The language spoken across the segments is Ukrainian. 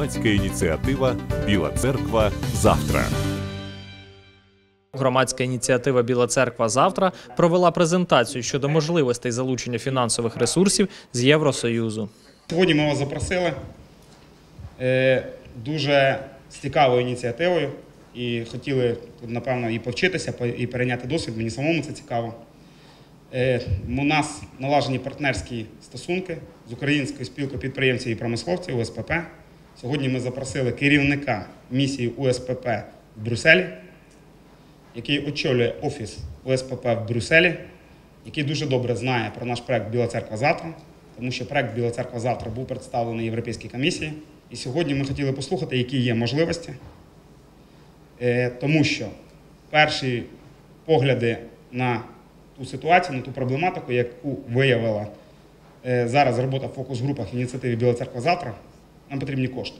Громадська ініціатива Біла церква завтра. Громадська ініціатива Біла церква завтра провела презентацію щодо можливостей залучення фінансових ресурсів з Євросоюзу. Сьогодні ми вас запросили е, дуже з цікавою ініціативою і хотіли, напевно, і повчитися, і перейняти досвід. Мені самому це цікаво. Е, У нас налажені партнерські стосунки з Українською спілкою підприємців і промисловців УСПП. Сьогодні ми запросили керівника місії УСПП в Брюсселі, який очолює офіс УСПП в Брюсселі, який дуже добре знає про наш проект Біла церква завтра, тому що проект Біла церква завтра був представлений Європейській комісії. І сьогодні ми хотіли послухати, які є можливості, Е, тому що перші погляди на ту ситуацію, на ту проблематику, яку виявила е, зараз робота в фокус-групах ініціативи Біла церква завтра, нам потрібні кошти.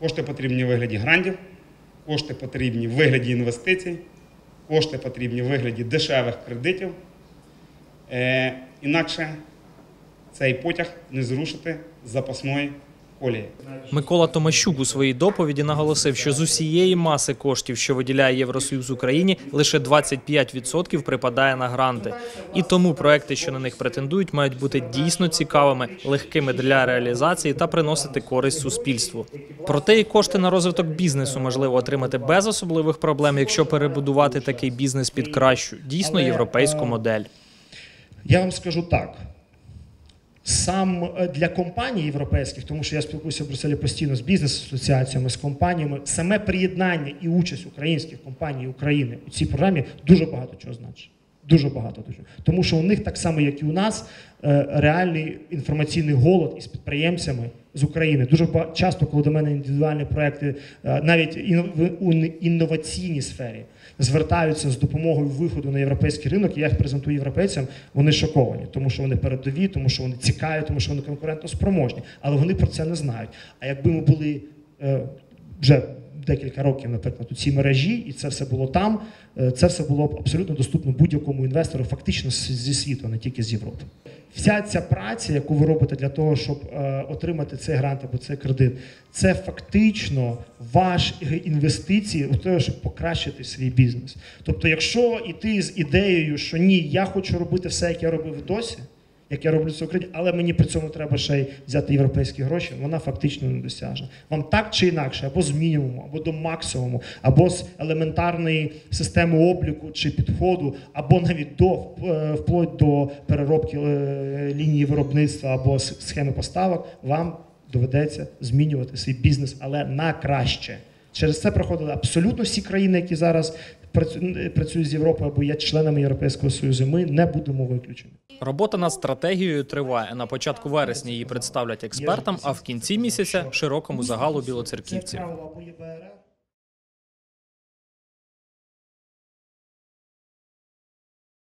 Кошти потрібні в вигляді грантів, кошти потрібні в вигляді інвестицій, кошти потрібні в вигляді дешевих кредитів. Е, інакше цей потяг не зрушити з запасної колії. Микола Томащук у своїй доповіді наголосив, що з усієї маси коштів, що виділяє Євросоюз Україні, лише 25% припадає на гранти. І тому проекти, що на них претендують, мають бути дійсно цікавими, легкими для реалізації та приносити користь суспільству. Проте і кошти на розвиток бізнесу можливо отримати без особливих проблем, якщо перебудувати такий бізнес під кращу, дійсно європейську модель. Я вам скажу так. Сам е, для компаній європейських, тому що я спілкуюся в Брюсселі постійно з бізнес-асоціаціями, з компаніями, саме приєднання і участь українських компаній України у цій програмі дуже багато чого значить. Дуже багато дуже. Тому що у них так само, як і у нас, е, реальний інформаційний голод із підприємцями з України. Дуже часто, коли до мене індивідуальні проекти, е, навіть у інноваційній сфері, звертаються з допомогою виходу на європейський ринок, і я їх презентую європейцям, вони шоковані, тому що вони передові, тому що вони цікаві, тому що вони конкурентоспроможні. Але вони про це не знають. А якби ми були е, вже декілька років, наприклад, у цій мережі, і це все було там, е, це все було абсолютно доступно будь-якому інвестору, фактично зі світу, не тільки з Європи. Вся ця праця, яку ви робите для того, щоб е, отримати цей грант або цей кредит, це фактично ваш інвестиції у те, щоб покращити свій бізнес. Тобто, якщо йти з ідеєю, що ні, я хочу робити все, як я робив досі, як я роблю це в Україні, але мені при цьому треба ще й взяти європейські гроші, вона фактично недосяжна. Вам так чи інакше, або з мінімуму, або до максимуму, або з елементарної системи обліку чи підходу, або навіть до е, вплоть до переробки е, лінії виробництва або схеми поставок, вам доведеться змінювати свій бізнес, але на краще. Через це проходили абсолютно всі країни, які зараз працю- працюють з Європою або є членами Європейського Союзу. Ми не будемо виключені. Робота над стратегією триває. На початку вересня її представлять експертам, а в кінці місяця широкому загалу білоцерківців.